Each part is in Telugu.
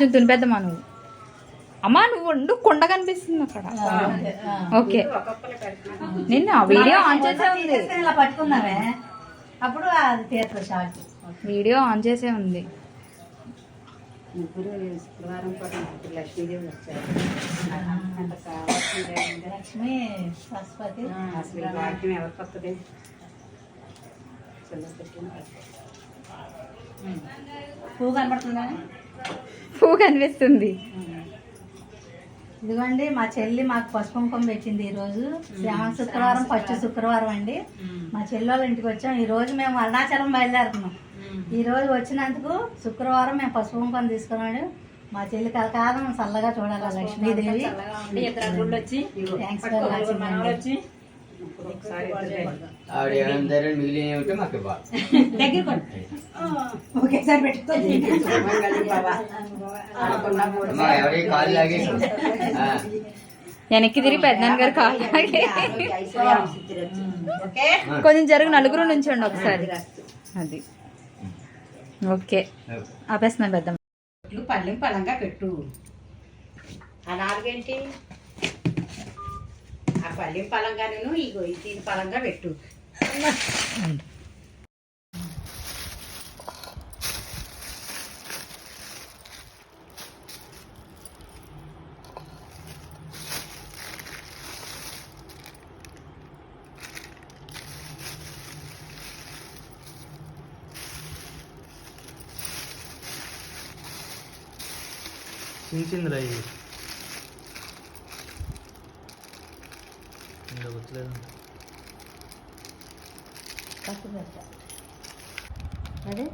కొంచెం తునిపెద్దమా నువ్వు. అమ్మా నువ్వు నువ్వు కొండ కనిపిస్తుంది అక్కడ. ఓకే. నిన్న ఆ వీడియో ఆన్ చేసే ఉంది. అప్పుడు అది తీరుతుంది షార్ట్ వీడియో ఆన్ చేసే ఉంది. ముగ్గురు శుక్రవారం కూడా ముగ్గురు లక్ష్మీదేవి వచ్చారు. అంత కావాల్సిందే. ఉంది. లక్ష్మి సరస్వతి. అసలు ఈ ఎవరికి వస్తుంది? పువ్వు కనబడుతుందా? పువ్వు కనిపిస్తుంది. ఇదిగోండి మా చెల్లి మాకు పసుపు కుంకుమ పెట్టింది ఈ రోజు శ్రావణ శుక్రవారం ఫస్ట్ శుక్రవారం అండి. మా చెల్లి వాళ్ళ ఇంటికి వచ్చాం. ఈ రోజు మేము అరుణాచలం బయలుదేరుతున్నాం. ఈ రోజు వచ్చినందుకు శుక్రవారం మేము పసుపు కుంకుమ తీసుకున్నాడు. మా చెల్లి కలకాలం చల్లగా చూడాలి లక్ష్మీదేవి. థ్యాంక్స్ ఫర్ వాచింగ్ ఆవిడ మిగిలిన మాకు ఇవ్వాలి. ఒకేసారి పెట్టుకోండి ఎవరి కాలు లాగేసి వెనక్కి తిరిగి పెద్దనాన్న గారు కాల్ కొంచెం జరుగు నలుగురు నుంచండి ఒకసారి. అది. ఓకే. ఆపేస్తున్నాను పెద్ద పళ్ళెం పలంగా పెట్టు. ఆ నాలుగేంటి? ఆ పళ్ళెం పలంగా నేను ఇగో ఇది దీని పలంగా పెట్టు. చించిందిరా ఇది. ఇంకా గుర్తులేదు అదే?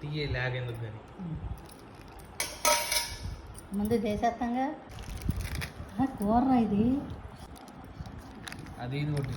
తీయ లాగ్ ఎందుకు కానీ ముందు దేశత్తంగా కూర ఇది. అది ఇది ఒకటి